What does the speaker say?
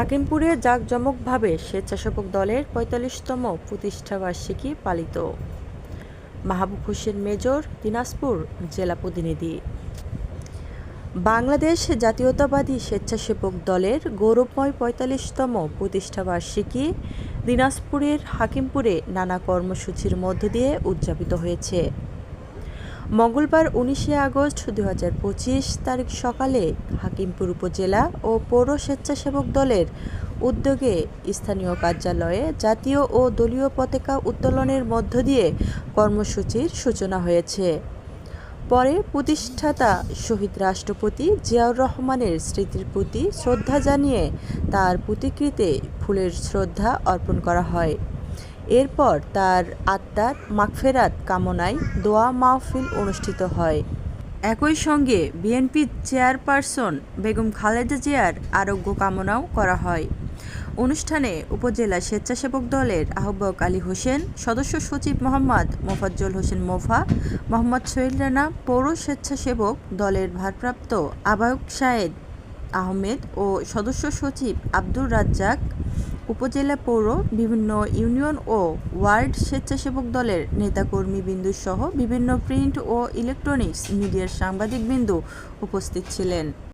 হাকিমপুরে জাঁকজমকভাবে স্বেচ্ছাসেবক দলের পঁয়তাল্লিশতম প্রতিষ্ঠাবার্ষিকী পালিত। মাহবুব হোসেন মেজর, দিনাজপুর জেলা প্রতিনিধি। বাংলাদেশ জাতীয়তাবাদী স্বেচ্ছাসেবক দলের গৌরবময় পঁয়তাল্লিশতম প্রতিষ্ঠাবার্ষিকী দিনাজপুরের হাকিমপুরে নানা কর্মসূচির মধ্য দিয়ে উদযাপিত হয়েছে। মঙ্গলবার উনিশে আগস্ট দু হাজার পঁচিশ তারিখ সকালে হাকিমপুর উপজেলা ও পৌর স্বেচ্ছাসেবক দলের উদ্যোগে স্থানীয় কার্যালয়ে জাতীয় ও দলীয় পতাকা উত্তোলনের মধ্য দিয়ে কর্মসূচির সূচনা হয়েছে। পরে প্রতিষ্ঠাতা শহীদ রাষ্ট্রপতি জিয়াউর রহমানের স্মৃতির প্রতি শ্রদ্ধা জানিয়ে তার প্রতিকৃতে ফুলের শ্রদ্ধা অর্পণ করা হয়। এরপর তার আত্মার মাগফেরাত কামনায় দোয়া মাহফিল অনুষ্ঠিত হয়। একই সঙ্গে বিএনপি চেয়ারপারসন বেগম খালেদা জিয়ার আরোগ্য কামনাও করা হয়। অনুষ্ঠানে উপজেলা স্বেচ্ছাসেবক দলের আহ্বায়ক আলী হোসেন, সদস্য সচিব মোহাম্মদ মোফাজ্জল হোসেন মোফা, মোহাম্মদ সোহেল রানা পৌর স্বেচ্ছাসেবক দলের ভারপ্রাপ্ত আহ্বায়ক সায়েদ আহমেদ ও সদস্য সচিব আব্দুর রাজ্জাক উপজেলা পৌর, বিভিন্ন ইউনিয়ন ও ওয়ার্ড স্বেচ্ছাসেবক দলের নেতাকর্মীবৃন্দু সহ বিভিন্ন প্রিন্ট ও ইলেকট্রনিক্স মিডিয়ার সাংবাদিক বিন্দু উপস্থিত ছিলেন।